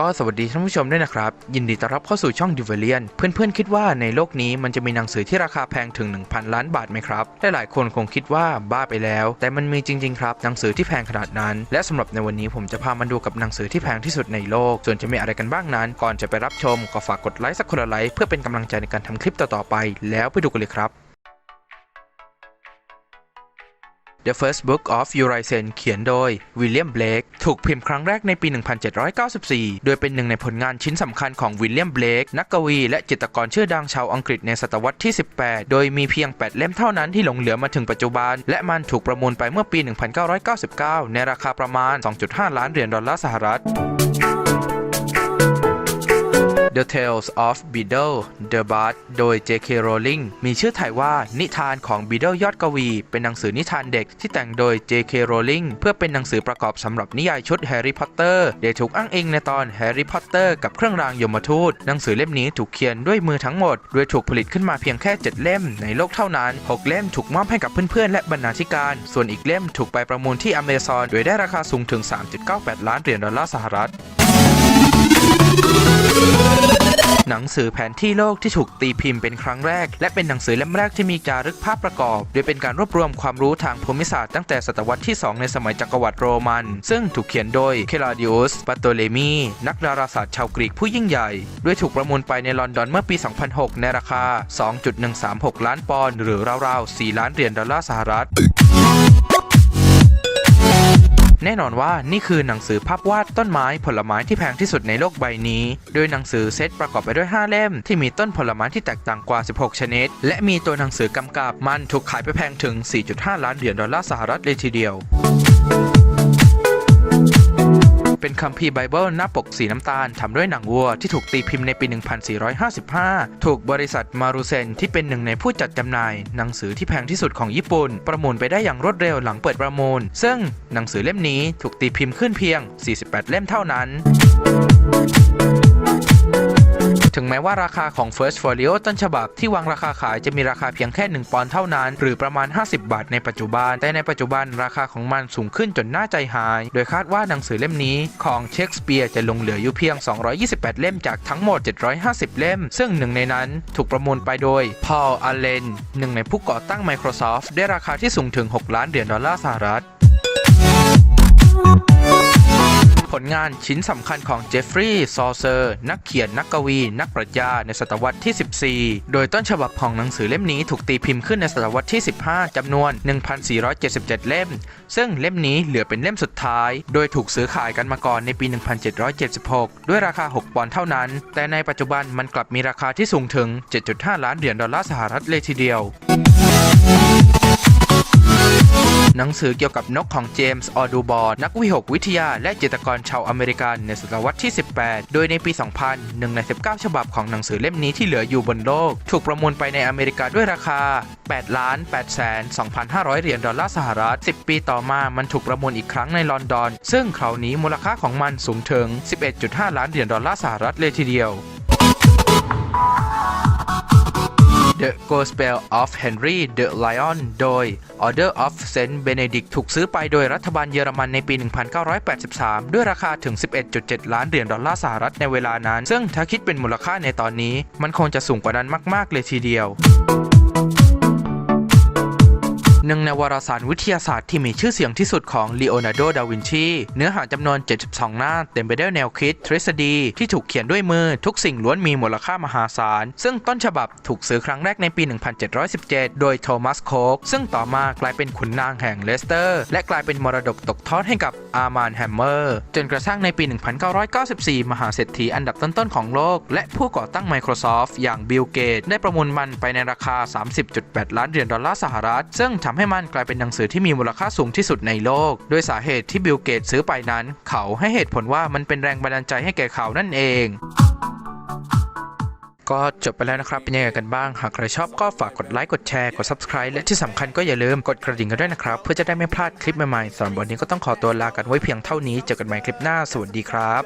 ก็สวัสดีท่านผู้ชมด้วยนะครับ ยินดีต้อนรับเข้าสู่ช่องดิวเวเลียนเพื่อนๆ คิดว่าในโลกนี้มันจะมีหนังสือที่ราคาแพงถึง 1,000 ล้านบาทไหมครับและหลายคนคงคิดว่าบ้าไปแล้ว แต่มันมีจริง ๆ ครับ หนังสือที่แพงขนาดนั้น และสำหรับในวันนี้ผมจะพามาดูกับหนังสือที่แพงที่สุดในโลก ส่วนจะมีอะไรกันบ้างนั้น ก่อนจะไปรับชมก็ฝากกดไลค์สักคนละไลค์เพื่อเป็นกำลังใจในการทำคลิปต่อๆไป แล้วไปดูกันเลยครับ The First Book of Urizen เขียนโดยวิลเลียมเบลกถูกพิมพ์ครั้งแรกในปี 1794 โดยเป็นหนึ่งในผลงานชิ้นสำคัญของวิลเลียมเบลกนักกวี และจิตรกรชื่อดังชาวอังกฤษในศตวรรษที่ 18 โดยมีเพียง 8 เล่มเท่านั้นที่หลงเหลือมาถึงปัจจุบัน และมันถูกประมูลไปเมื่อปี 1999 ในราคาประมาณ 2.5 ล้านเหรียญดอลลาร์สหรัฐ The Tales of Beedle the Bard โดย J.K. Rowling มีชื่อไทยว่านิทานของ Beedle ยอดกวี เป็นหนังสือนิทานเด็กที่แต่งโดย J.K. Rowling เพื่อเป็นหนังสือประกอบสำหรับนิยายชุด Harry Potter ได้ถูกอ้างอิงในตอน Harry Potter กับเครื่องรางยมทูต หนังสือเล่มนี้ถูกเขียนด้วยมือทั้งหมด โดยถูกผลิตขึ้นมาเพียงแค่ 7 เล่มในโลกเท่านั้น 6 เล่มถูกมอบให้กับเพื่อนๆ และบรรณาธิการ ส่วนอีกเล่มถูกไปประมูลที่ Amazon โดยได้ราคาสูงถึง 3.98 ล้านเหรียญดอลลาร์สหรัฐ หนังสือแผนที่โลกที่ถูกตีพิมพ์เป็นครั้งแรก และเป็นหนังสือเล่มแรกที่มีจารึกภาพประกอบ โดยเป็นการรวบรวมความรู้ทางภูมิศาสตร์ตั้งแต่ศตวรรษที่ 2 ในสมัยจักรวรรดิโรมัน ซึ่งถูกเขียนโดยเคลาดิอุสปาโตเลมี นักดาราศาสตร์ชาวกรีกผู้ยิ่งใหญ่ด้วยถูกประมูลไปในลอนดอนเมื่อปี 2006 ในราคา 2.136 ล้านปอนด์หรือราวๆ 4 ล้านเหรียญดอลลาร์สหรัฐ แน่นอนว่านี่คือหนังสือภาพวาดต้นไม้ผลไม้ที่แพงที่สุดในโลกใบนี้ โดยหนังสือเซตประกอบไปด้วย 5 เล่ม ที่มีต้นผลไม้ที่แตกต่างกว่า 16 ชนิด และมีตัวหนังสือกำกับมันถูกขายไปแพงถึง 4.5 ล้านเหรียญดอลลาร์สหรัฐเลยทีเดียว เป็นคัมภีร์ไบเบิลหน้าปกสีน้ำตาลทำด้วยหนังวัวที่ถูกตีพิมพ์ในปี 1455 ถูกบริษัทมารุเซนที่เป็นหนึ่งในผู้จัดจำหน่าย หนังสือที่แพงที่สุดของญี่ปุ่น ประมูลไปได้อย่างรวดเร็วหลังเปิดประมูล ซึ่งหนังสือเล่มนี้ถูกตีพิมพ์ขึ้นเพียง 48 เล่มเท่านั้น ถึงแม้ว่าราคาของ First Folio ต้นฉบับที่วางราคาขายจะมีราคาเพียงแค่ 1 ปอนด์เท่านั้น หรือประมาณ 50 บาทในปัจจุบัน แต่ในปัจจุบันราคาของมันสูงขึ้นจนน่าใจหาย โดยคาดว่าหนังสือเล่มนี้ของเชคสเปียร์จะลงเหลืออยู่เพียง 228 เล่มจากทั้งหมด 750 เล่ม ซึ่งหนึ่งในนั้นถูกประมูลไปโดยพอลอัลเลนหนึ่งในผู้ก่อตั้ง Microsoft ได้ราคาที่สูงถึง 6 ล้านเหรียญดอลลาร์สหรัฐ งานชิ้นสำคัญของเจฟฟรีย์ซอเซอร์ นักเขียนนักกวี นักปรัชญาในศตวรรษที่ 14 โดยต้นฉบับของหนังสือเล่มนี้ถูกตีพิมพ์ขึ้นในศตวรรษที่ 15 จำนวน 1,477 เล่ม ซึ่งเล่มนี้เหลือเป็นเล่มสุดท้าย โดยถูกซื้อขายกันมาก่อนในปี 1776 ด้วยราคา 6 ปอนด์เท่านั้น แต่ในปัจจุบันมันกลับมีราคาที่สูงถึง 7.5 ล้านเหรียญดอลลาร์สหรัฐเลยทีเดียว หนังสือเกี่ยวกับนกของเจมส์ ออดูบอร์นักวิหกวิทยาและจิตรกรชาวอเมริกันในศตวรรษที่ 18 โดยในปี 2000หนึ่งใน 19 ฉบับของหนังสือเล่มนี้ที่เหลืออยู่บนโลก ถูกประมูลไปในอเมริกาด้วยราคา 8 ล้าน8แสน2,500 เหรียญดอลลาร์สหรัฐ 10 ปีต่อมามันถูกประมูลอีกครั้งในลอนดอน ซึ่งคราวนี้มูลค่าของมันสูงถึง 11.5 ล้านเหรียญดอลลาร์สหรัฐเลยทีเดียว The Gospel of Henry the Lion โดย Order of Saint Benedict ถูกซื้อไปโดยรัฐบาลเยอรมันในปี 1983 ด้วยราคาถึง 11.7 ล้านเหรียญดอลลาร์สหรัฐในเวลานั้น ซึ่งถ้าคิดเป็นมูลค่าในตอนนี้ มันคงจะสูงกว่านั้นมาก ๆ เลยทีเดียว หนึ่งในวารสารวิทยาศาสตร์ที่มีชื่อเสียงที่สุดของลีโอนาร์โด ดาวินชี เนื้อหาจำนวน 72 หน้า เต็มไปด้วยแนวคิด ทฤษฎีที่ถูกเขียนด้วยมือทุกสิ่งล้วนมีมูลค่ามหาศาล ซึ่งต้นฉบับถูกซื้อครั้งแรกในปี 1717 โดยโทมัสโคกซึ่งต่อมากลายเป็นขุนนางแห่งเลสเตอร์ และกลายเป็นมรดกตกทอดให้กับอาร์มานแฮมเมอร์ จนกระทั่งในปี 1994 มหาเศรษฐีอันดับต้นๆของโลก และผู้ก่อตั้ง Microsoft อย่างบิล เกต ได้ประมูลมันไปในราคา 30.8 ล้านเหรียญดอลลาร์สหรัฐ ซึ่งทำให้มันกลายเป็นหนังสือที่มีมูลค่าสูงที่สุดในโลก โดยสาเหตุที่บิลเกตซื้อไปนั้น เขาให้เหตุผลว่ามันเป็นแรงบันดาลใจให้แก่เขานั่นเองก็จบไปแล้วนะครับ เป็นยังไงกันบ้าง หากใครชอบก็ฝากกดไลค์ กดแชร์ กด subscribe และที่สำคัญก็อย่าลืมกดกระดิ่งกันด้วยนะครับ เพื่อจะได้ไม่พลาดคลิปใหม่ๆสำหรับวันนี้ก็ต้องขอตัวลากันไว้เพียงเท่านี้ เจอกันใหม่คลิปหน้า สวัสดีครับ